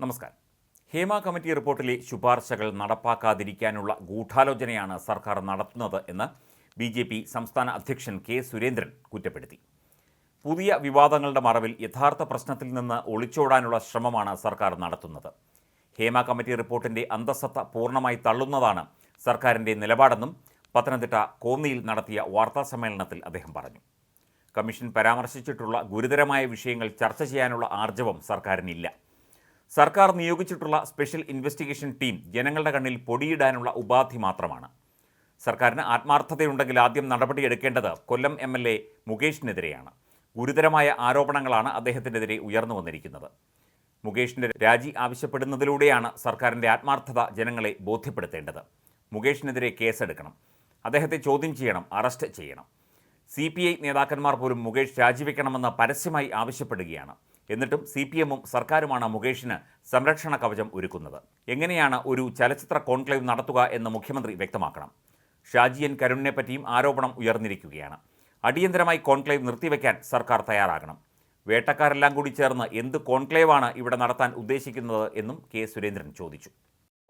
നമസ്കാരം. ഹേമ കമ്മിറ്റി റിപ്പോർട്ടിലെ ശുപാർശകൾ നടപ്പാക്കാതിരിക്കാനുള്ള ഗൂഢാലോചനയാണ് സർക്കാർ നടത്തുന്നത് എന്ന് ബി ജെ പി സംസ്ഥാന അധ്യക്ഷൻ കെ സുരേന്ദ്രൻ കുറ്റപ്പെടുത്തി. പുതിയ വിവാദങ്ങളുടെ മറവിൽ യഥാർത്ഥ പ്രശ്നത്തിൽ നിന്ന് ഒളിച്ചോടാനുള്ള ശ്രമമാണ് സർക്കാർ നടത്തുന്നത്. ഹേമ കമ്മിറ്റി റിപ്പോർട്ടിന്റെ അന്തസ്സത്ത പൂർണമായി തള്ളുന്നതാണ് സർക്കാരിന്റെ നിലപാടെന്നും പത്തനംതിട്ട കോന്നിയിൽ നടത്തിയ വാർത്താ സമ്മേളനത്തിൽ അദ്ദേഹം പറഞ്ഞു. കമ്മീഷൻ പരാമർശിച്ചിട്ടുള്ള ഗുരുതരമായ വിഷയങ്ങൾ ചർച്ച ചെയ്യാനുള്ള ആർജവം സർക്കാരിനില്ല. സർക്കാർ നിയോഗിച്ചിട്ടുള്ള സ്പെഷ്യൽ ഇൻവെസ്റ്റിഗേഷൻ ടീം ജനങ്ങളുടെ കണ്ണിൽ പൊടിയിടാനുള്ള ഉപാധി മാത്രമാണ്. സർക്കാരിന് ആത്മാർത്ഥതയുണ്ടെങ്കിൽ ആദ്യം നടപടിയെടുക്കേണ്ടത് കൊല്ലം എം എൽ എ മുകേഷിനെതിരെയാണ്. ഗുരുതരമായ ആരോപണങ്ങളാണ് അദ്ദേഹത്തിനെതിരെ ഉയർന്നു വന്നിരിക്കുന്നത്. മുകേഷിന്റെ രാജി ആവശ്യപ്പെടുന്നതിലൂടെയാണ് സർക്കാരിന്റെ ആത്മാർത്ഥത ജനങ്ങളെ ബോധ്യപ്പെടുത്തേണ്ടത്. മുകേഷിനെതിരെ കേസെടുക്കണം. അദ്ദേഹത്തെ ചോദ്യം ചെയ്യണം അറസ്റ്റ് ചെയ്യണം. സി നേതാക്കന്മാർ പോലും മുകേഷ് രാജിവെക്കണമെന്ന് പരസ്യമായി ആവശ്യപ്പെടുകയാണ്. എന്നിട്ടും സി പി എമ്മും സർക്കാരുമാണ് മുകേഷിന് സംരക്ഷണ കവചം ഒരുക്കുന്നത്. എങ്ങനെയാണ് ഒരു ചലച്ചിത്ര കോൺക്ലേവ് നടത്തുക എന്ന് മുഖ്യമന്ത്രി വ്യക്തമാക്കണം. ഷാജി എൻ കരുണിനെ പറ്റിയും ആരോപണം ഉയർന്നിരിക്കുകയാണ്. അടിയന്തരമായി കോൺക്ലേവ് നിർത്തിവെക്കാൻ സർക്കാർ തയ്യാറാകണം. വേട്ടക്കാരെല്ലാം കൂടി ചേർന്ന് എന്ത് കോൺക്ലേവാണ് ഇവിടെ നടത്താൻ ഉദ്ദേശിക്കുന്നത് എന്നും കെ സുരേന്ദ്രൻ ചോദിച്ചു.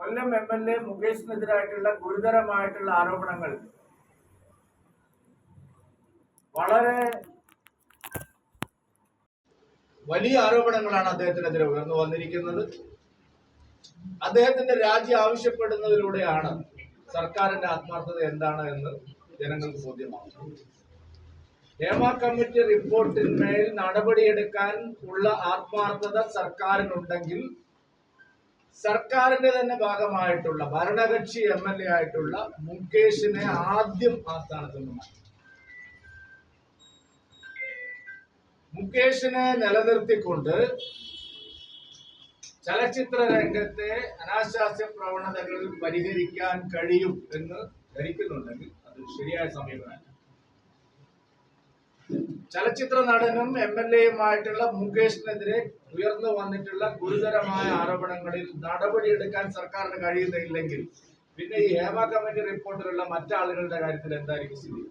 കൊല്ലം എം എൽ എ മുകേഷിനെതിരായിട്ടുള്ള ഗുരുതരമായിട്ടുള്ള ആരോപണങ്ങൾ വളരെ വലിയ ആരോപണങ്ങളാണ് അദ്ദേഹത്തിനെതിരെ ഉയർന്നു വന്നിരിക്കുന്നത്. അദ്ദേഹത്തിന്റെ രാജി ആവശ്യപ്പെടുന്നതിലൂടെയാണ് സർക്കാരിന്റെ ആത്മാർത്ഥത എന്താണ് എന്ന് ജനങ്ങൾക്ക് ബോധ്യമാകുന്നത് ഹേമ കമ്മിറ്റി റിപ്പോർട്ടിന്മേൽ നടപടിയെടുക്കാൻ ഉള്ള ആത്മാർത്ഥത സർക്കാരിനുണ്ടെങ്കിൽ സർക്കാരിന്റെ തന്നെ ഭാഗമായിട്ടുള്ള ഭരണകക്ഷി എം എൽ എ ആയിട്ടുള്ള മുകേഷിനെ ആദ്യം ആ സ്ഥാനത്ത് നിന്ന് മാറ്റി മുകേഷിനെ നിലനിർത്തിക്കൊണ്ട് ചലച്ചിത്ര രംഗത്തെ അനാശാസ്യ പ്രവണതകൾ പരിഹരിക്കാൻ കഴിയും എന്ന് ധരിക്കുന്നുണ്ടെങ്കിൽ അത് ശരിയായ സമീപനമല്ല. ചലച്ചിത്ര നടനും എം എൽ എയുമായിട്ടുള്ള മുകേഷിനെതിരെ ഉയർന്നു വന്നിട്ടുള്ള ഗുരുതരമായ ആരോപണങ്ങളിൽ നടപടിയെടുക്കാൻ സർക്കാരിന് കഴിയുന്നില്ലെങ്കിൽ പിന്നെ ഈ ഹേമ കമ്മിറ്റി റിപ്പോർട്ടിലുള്ള മറ്റാളുകളുടെ കാര്യത്തിൽ എന്തായിരിക്കും സ്ഥിതി?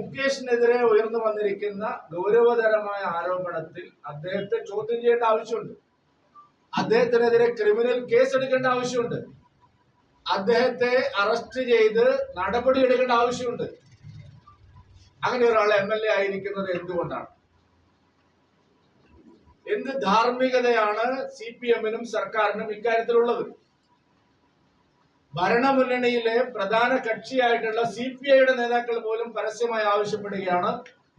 മുകേഷിനെതിരെ ഉയർന്നു വന്നിരിക്കുന്ന ഗൗരവതരമായ ആരോപണത്തിൽ അദ്ദേഹത്തെ ചോദ്യം ചെയ്യേണ്ട ആവശ്യമുണ്ട്. അദ്ദേഹത്തിനെതിരെ ക്രിമിനൽ കേസ് എടുക്കേണ്ട ആവശ്യമുണ്ട്. അദ്ദേഹത്തെ അറസ്റ്റ് ചെയ്ത് നടപടി എടുക്കേണ്ട ആവശ്യമുണ്ട്. അങ്ങനെ ഒരാൾ എം എൽ എ ആയിരിക്കുന്നത് എന്തുകൊണ്ടാണ്? എന്ത് ധാർമ്മികതയാണ് സി പി എമ്മിനും സർക്കാരിനും ഇക്കാര്യത്തിലുള്ളത്? ഭരണമുന്നണിയിലെ പ്രധാന കക്ഷിയായിട്ടുള്ള സി പി ഐയുടെ നേതാക്കൾ പോലും പരസ്യമായി ആവശ്യപ്പെടുകയാണ്.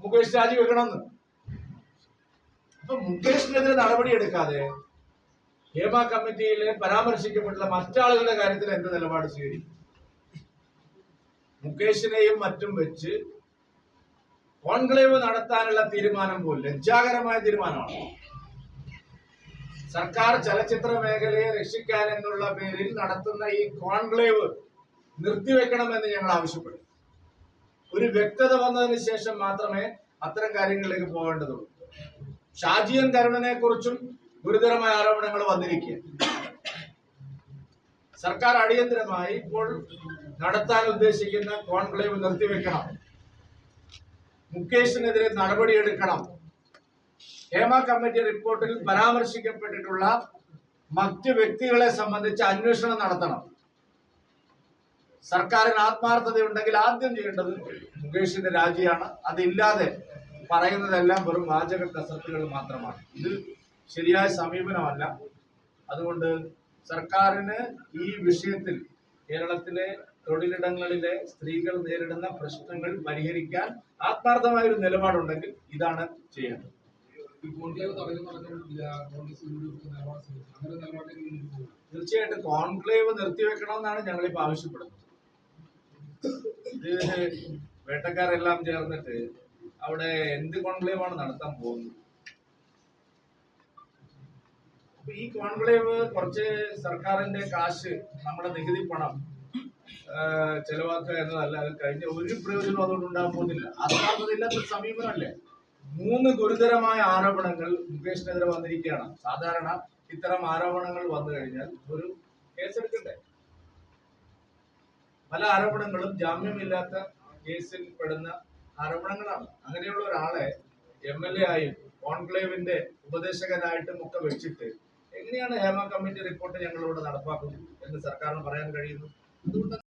മുകേഷ് രാജി വെക്കണമെന്ന്. അപ്പൊ മുകേഷിനെതിരെ നടപടിയെടുക്കാതെ ഹേമ കമ്മിറ്റിയിൽ പരാമർശിക്കപ്പെട്ടുള്ള മറ്റാളുകളുടെ കാര്യത്തിൽ എന്ത് നിലപാട് സ്വീകരിക്കും? മുകേഷിനെയും മറ്റും വെച്ച് കോൺക്ലേവ് നടത്താനുള്ള തീരുമാനം പോലും ലജ്ജാകരമായ തീരുമാനമാണ്. സർക്കാർ ചലച്ചിത്ര മേഖലയെ രക്ഷിക്കാൻ എന്നുള്ള പേരിൽ നടത്തുന്ന ഈ കോൺക്ലേവ് നിർത്തിവെക്കണമെന്ന് ഞങ്ങൾ ആവശ്യപ്പെടും ഒരു വ്യക്തത വന്നതിന് ശേഷം മാത്രമേ അത്തരം കാര്യങ്ങളിലേക്ക് പോകേണ്ടതുള്ളൂ. ഷാജിയൻ കരുണനെ കുറിച്ചും ഗുരുതരമായ ആരോപണങ്ങൾ വന്നിരിക്കുക സർക്കാർ അടിയന്തരമായി ഇപ്പോൾ നടത്താൻ ഉദ്ദേശിക്കുന്ന കോൺക്ലേവ് നിർത്തിവെക്കണം. മുകേഷിനെതിരെ നടപടിയെടുക്കണം. ഹേമ കമ്മിറ്റി റിപ്പോർട്ടിൽ പരാമർശിക്കപ്പെട്ടിട്ടുള്ള മറ്റ് വ്യക്തികളെ സംബന്ധിച്ച് അന്വേഷണം നടത്തണം. സർക്കാരിന് ആത്മാർത്ഥതയുണ്ടെങ്കിൽ ആദ്യം ചെയ്യേണ്ടത് മുകേഷിന്റെ രാജിയാണ്. അതില്ലാതെ പറയുന്നതെല്ലാം വെറും വാചക കസർത്തുകൾ മാത്രമാണ്. ഇത് ശരിയായ സമീപനമല്ല. അതുകൊണ്ട് സർക്കാരിന് ഈ വിഷയത്തിൽ കേരളത്തിലെ തൊഴിലിടങ്ങളിലെ സ്ത്രീകൾ നേരിടുന്ന പ്രശ്നങ്ങൾ പരിഹരിക്കാൻ ആത്മാർത്ഥമായ ഒരു നിലപാടുണ്ടെങ്കിൽ ഇതാണ് ചെയ്യേണ്ടത്. തീർച്ചയായിട്ടും കോൺക്ലേവ് നിർത്തിവെക്കണമെന്നാണ് ഞങ്ങളിപ്പോൾ ആവശ്യപ്പെടുന്നത്. ഇത് വേട്ടക്കാരെല്ലാം ചേർന്നിട്ട് അവിടെ എന്ത് കോൺക്ലേവാണ് നടത്താൻ പോകുന്നത്? ഈ കോൺക്ലേവ് കുറച്ച് സർക്കാരിന്റെ കാശ് നമ്മുടെ നികുതി പണം ചെലവാക്കുക എന്നതല്ല അത് കഴിഞ്ഞ ഒരു പ്രയോജനം അതുകൊണ്ട് ഉണ്ടാകാൻ പോകുന്നില്ല. ആത്മാർത്ഥതയില്ലാത്ത സമീപനമല്ലേ? മൂന്ന് ഗുരുതരമായ ആരോപണങ്ങൾ മുകേഷിനെതിരെ വന്നിരിക്കുകയാണ്. സാധാരണ ഇത്തരം ആരോപണങ്ങൾ വന്നു കഴിഞ്ഞാൽ ഒരു കേസെടുക്കണ്ടേ? പല ആരോപണങ്ങളും ജാമ്യമില്ലാത്ത കേസിൽ പെടുന്ന ആരോപണങ്ങളാണ്. അങ്ങനെയുള്ള ഒരാളെ എം എൽ എ ആയും കോൺക്ലേവിന്റെ ഉപദേശകനായിട്ടും ഒക്കെ വെച്ചിട്ട് എങ്ങനെയാണ് ഹേമ കമ്മിറ്റി റിപ്പോർട്ട് ഞങ്ങളിവിടെ നടപ്പാക്കുന്നത് എന്ന് സർക്കാരിന് പറയാൻ കഴിയുന്നു? അതുകൊണ്ട്